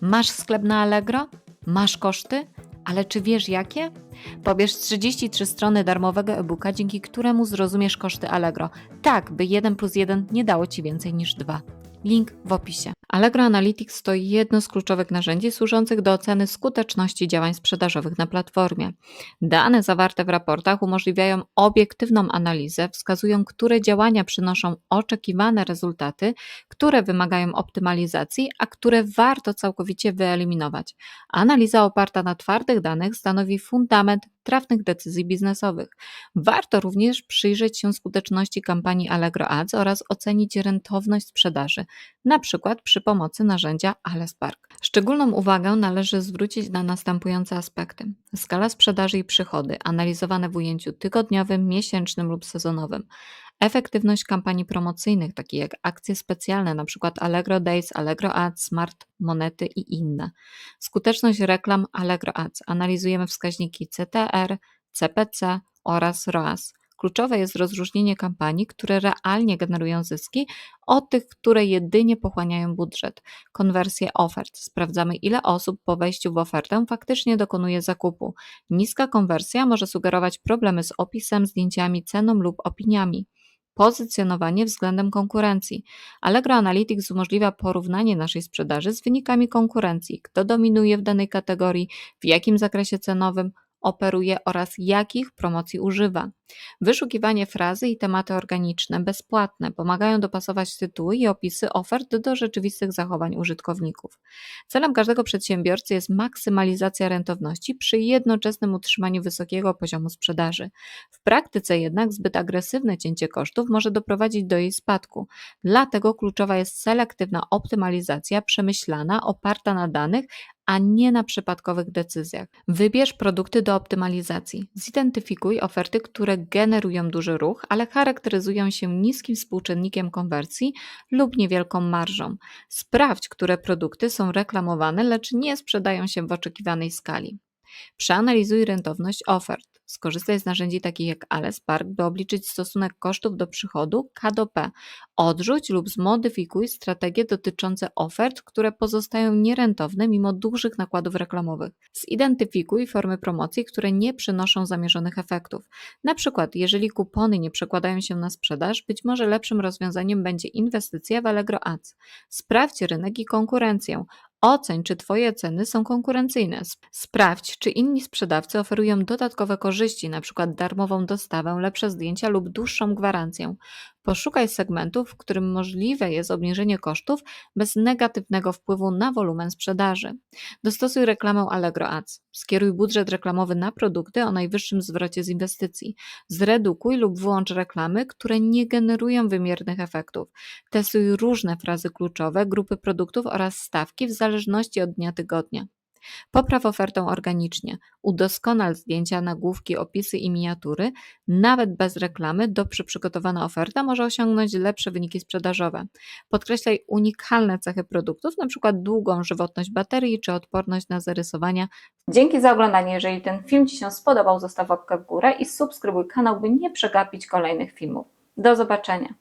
Masz sklep na Allegro? Masz koszty? Ale czy wiesz jakie? Pobierz 33 strony darmowego e-booka, dzięki któremu zrozumiesz koszty Allegro. Tak, by 1 plus 1 nie dało Ci więcej niż 2. Link w opisie. Allegro Analytics to jedno z kluczowych narzędzi służących do oceny skuteczności działań sprzedażowych na platformie. Dane zawarte w raportach umożliwiają obiektywną analizę, wskazują, które działania przynoszą oczekiwane rezultaty, które wymagają optymalizacji, a które warto całkowicie wyeliminować. Analiza oparta na twardych danych stanowi fundament trafnych decyzji biznesowych. Warto również przyjrzeć się skuteczności kampanii Allegro Ads oraz ocenić rentowność sprzedaży, na przykład przy pomocy narzędzia Allespark. Szczególną uwagę należy zwrócić na następujące aspekty: skala sprzedaży i przychody, analizowane w ujęciu tygodniowym, miesięcznym lub sezonowym. Efektywność kampanii promocyjnych, takich jak akcje specjalne, np. Allegro Days, Allegro Ads, Smart Monety i inne. Skuteczność reklam Allegro Ads. Analizujemy wskaźniki CTR, CPC oraz ROAS. Kluczowe jest rozróżnienie kampanii, które realnie generują zyski, od tych, które jedynie pochłaniają budżet. Konwersję ofert. Sprawdzamy, ile osób po wejściu w ofertę faktycznie dokonuje zakupu. Niska konwersja może sugerować problemy z opisem, zdjęciami, ceną lub opiniami. Pozycjonowanie względem konkurencji. Allegro Analytics umożliwia porównanie naszej sprzedaży z wynikami konkurencji, kto dominuje w danej kategorii, w jakim zakresie cenowym operuje oraz jakich promocji używa. Wyszukiwanie frazy i tematy organiczne, bezpłatne, pomagają dopasować tytuły i opisy ofert do rzeczywistych zachowań użytkowników. Celem każdego przedsiębiorcy jest maksymalizacja rentowności przy jednoczesnym utrzymaniu wysokiego poziomu sprzedaży. W praktyce jednak zbyt agresywne cięcie kosztów może doprowadzić do jej spadku. Dlatego kluczowa jest selektywna optymalizacja przemyślana, oparta na danych, a nie na przypadkowych decyzjach. Wybierz produkty do optymalizacji. Zidentyfikuj oferty, które generują duży ruch, ale charakteryzują się niskim współczynnikiem konwersji lub niewielką marżą. Sprawdź, które produkty są reklamowane, lecz nie sprzedają się w oczekiwanej skali. Przeanalizuj rentowność ofert. Skorzystaj z narzędzi takich jak Allespark, by obliczyć stosunek kosztów do przychodu K do P. Odrzuć lub zmodyfikuj strategie dotyczące ofert, które pozostają nierentowne mimo dużych nakładów reklamowych. Zidentyfikuj formy promocji, które nie przynoszą zamierzonych efektów. Na przykład, jeżeli kupony nie przekładają się na sprzedaż, być może lepszym rozwiązaniem będzie inwestycja w Allegro Ads. Sprawdź rynek i konkurencję. Oceń, czy Twoje ceny są konkurencyjne. Sprawdź, czy inni sprzedawcy oferują dodatkowe korzyści, np. darmową dostawę, lepsze zdjęcia lub dłuższą gwarancję. Poszukaj segmentów, w którym możliwe jest obniżenie kosztów bez negatywnego wpływu na wolumen sprzedaży. Dostosuj reklamę Allegro Ads. Skieruj budżet reklamowy na produkty o najwyższym zwrocie z inwestycji. Zredukuj lub wyłącz reklamy, które nie generują wymiernych efektów. Testuj różne frazy kluczowe, grupy produktów oraz stawki w zależności od dnia tygodnia. Popraw ofertę organicznie. Udoskonal zdjęcia, nagłówki, opisy i miniatury. Nawet bez reklamy dobrze przygotowana oferta może osiągnąć lepsze wyniki sprzedażowe. Podkreślaj unikalne cechy produktów, np. długą żywotność baterii czy odporność na zarysowania. Dzięki za oglądanie. Jeżeli ten film Ci się spodobał, zostaw łapkę w górę i subskrybuj kanał, by nie przegapić kolejnych filmów. Do zobaczenia.